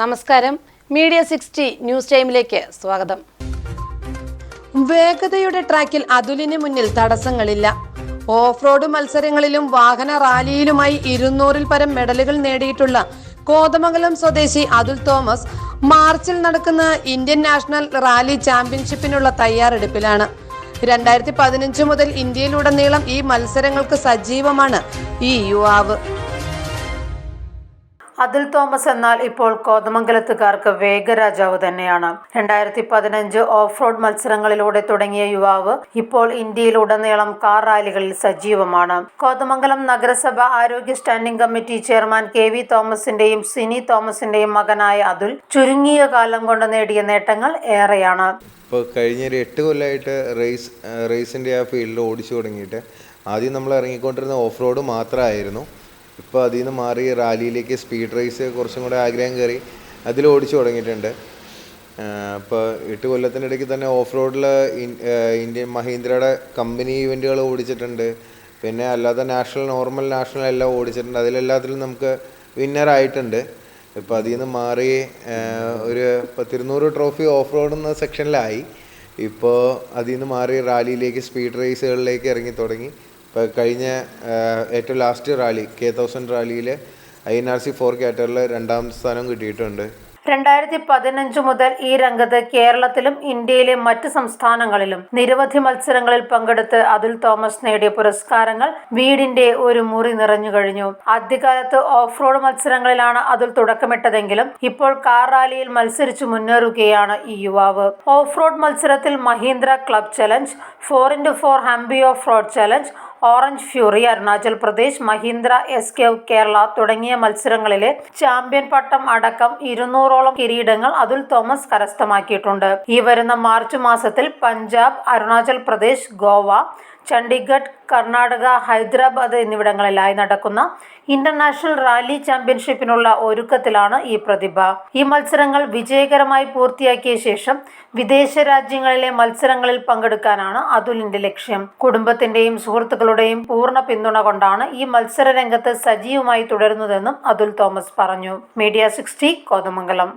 നമസ്കാരം. Media sixty news ടൈമിലേക്ക് സ്വാഗതം. വേഗതയുടെ ട്രാക്കിൽ അതുലിന് മുന്നിൽ തടസ്സങ്ങളില്ല. ഓഫ് റോഡ് മത്സരങ്ങളിലും വാഹന റാലിയിലുമായി ഇരുന്നൂറിൽ പരം മെഡലുകൾ നേടിയിട്ടുള്ള കോതമംഗലം സ്വദേശി അതുൽ തോമസ് മാർച്ചിൽ നടക്കുന്ന ഇന്ത്യൻ നാഷണൽ റാലി ചാമ്പ്യൻഷിപ്പിനുള്ള തയ്യാറെടുപ്പിലാണ്. രണ്ടായിരത്തി പതിനഞ്ച് മുതൽ ഇന്ത്യയിലുടനീളം ഈ മത്സരങ്ങൾക്ക് സജീവമാണ് ഈ യുവാവ്. അതുൽ തോമസ് എന്നാൽ ഇപ്പോൾ കോതമംഗലത്തുകാർക്ക് വേഗരാജാവ് തന്നെയാണ്. രണ്ടായിരത്തി പതിനഞ്ച് ഓഫ് റോഡ് മത്സരങ്ങളിലൂടെ തുടങ്ങിയ യുവാവ് ഇപ്പോൾ ഇന്ത്യയിൽ ഉടനീളം കാർ റാലികളിൽ സജീവമാണ്. കോതമംഗലം നഗരസഭ ആരോഗ്യ standing committee chairman K V തോമസിന്റെയും Sini തോമസിന്റെയും മകനായ അതുൽ ചുരുങ്ങിയ കാലം കൊണ്ട് നേടിയ നേട്ടങ്ങൾ ഏറെയാണ്. ഇപ്പോൾ കഴിഞ്ഞൊരു എട്ട് കൊല്ലമായിട്ട് റേസ് റേസിന്റെ ആ ഫീൽഡിൽ ഓടിച്ചു തുടങ്ങിയിട്ട് ആദ്യം നമ്മൾ ഇറങ്ങിക്കൊണ്ടിരുന്ന ഓഫ് റോഡ് മാത്രമായിരുന്നു. ഇപ്പോൾ അതിൽ നിന്ന് മാറി റാലിയിലേക്ക് സ്പീഡ് റേസ് കുറച്ചും കൂടെ ആഗ്രഹം കയറി അതിൽ ഓടിച്ചു തുടങ്ങിയിട്ടുണ്ട്. ഇപ്പോൾ എട്ട് കൊല്ലത്തിനിടയ്ക്ക് തന്നെ ഓഫ് റോഡിൽ ഇന്ത്യൻ മഹീന്ദ്രയുടെ കമ്പനി ഇവന്റുകൾ ഓടിച്ചിട്ടുണ്ട്. പിന്നെ അല്ലാതെ നാഷണൽ നോർമൽ നാഷണൽ എല്ലാം ഓടിച്ചിട്ടുണ്ട്. അതിലെല്ലാത്തിലും നമുക്ക് വിന്നറായിട്ടുണ്ട് ഇപ്പോൾ അതിൽ നിന്ന് മാറി ഒരു പത്തിരുന്നൂറ് ട്രോഫി ഓഫ് റോഡ് എന്ന സെക്ഷനിലായി ഇപ്പോൾ അതിൽ നിന്ന് മാറി റാലിയിലേക്ക് സ്പീഡ് റേസുകളിലേക്ക് ഇറങ്ങി തുടങ്ങി. ഇപ്പോൾ കഴിഞ്ഞ ഏറ്റവും ലാസ്റ്റ് റാലി കെ തൗസൻഡ് റാലിയിൽ I N R C four കാറ്ററിൽ രണ്ടാം സ്ഥാനം കിട്ടിയിട്ടുണ്ട്. രണ്ടായിരത്തി പതിനഞ്ച് മുതൽ ഈ രംഗത്ത് കേരളത്തിലും ഇന്ത്യയിലെ മറ്റ് സംസ്ഥാനങ്ങളിലും നിരവധി മത്സരങ്ങളിൽ പങ്കെടുത്ത് അതുൽ തോമസ് നേടിയ പുരസ്കാരങ്ങൾ വീടിന്റെ ഒരു മുറി നിറഞ്ഞു കഴിഞ്ഞു. ആദ്യകാലത്ത് ഓഫ് റോഡ് മത്സരങ്ങളിലാണ് അതുൽ തുടക്കമിട്ടതെങ്കിലും ഇപ്പോൾ കാർ റാലിയിൽ മത്സരിച്ചു മുന്നേറുകയാണ് ഈ യുവാവ്. ഓഫ് റോഡ് മത്സരത്തിൽ Mahindra club challenge four into four Hampi off road challenge orange fury Arunachal Pradesh Mahindra S K Kerala തുടങ്ങിയ മത്സരങ്ങളിലെ ചാമ്പ്യൻ പട്ടം അടക്കം ഇരുന്നൂറോളം കിരീടങ്ങൾ അതുൽ തോമസ് കരസ്ഥമാക്കിയിട്ടുണ്ട്. ഈ വരുന്ന മാർച്ച് മാസത്തിൽ പഞ്ചാബ് അരുണാചൽ പ്രദേശ് ഗോവ ചണ്ഡീഗഡ് കർണാടക ഹൈദരാബാദ് എന്നിവിടങ്ങളിലായി നടക്കുന്ന ഇന്റർനാഷണൽ റാലി ചാമ്പ്യൻഷിപ്പിനുള്ള ഒരുക്കത്തിലാണ് ഈ പ്രതിഭ. ഈ മത്സരങ്ങൾ വിജയകരമായി പൂർത്തിയാക്കിയ ശേഷം വിദേശ രാജ്യങ്ങളിലെ മത്സരങ്ങളിൽ പങ്കെടുക്കാനാണ് അതുലിന്റെ ലക്ഷ്യം. കുടുംബത്തിന്റെയും സുഹൃത്തുക്കളുടെയും പൂർണ പിന്തുണ കൊണ്ടാണ് ഈ മത്സര രംഗത്ത് സജീവമായി തുടരുന്നതെന്നും അതുൽ തോമസ് പറഞ്ഞു. Media sixty Kothamangalam.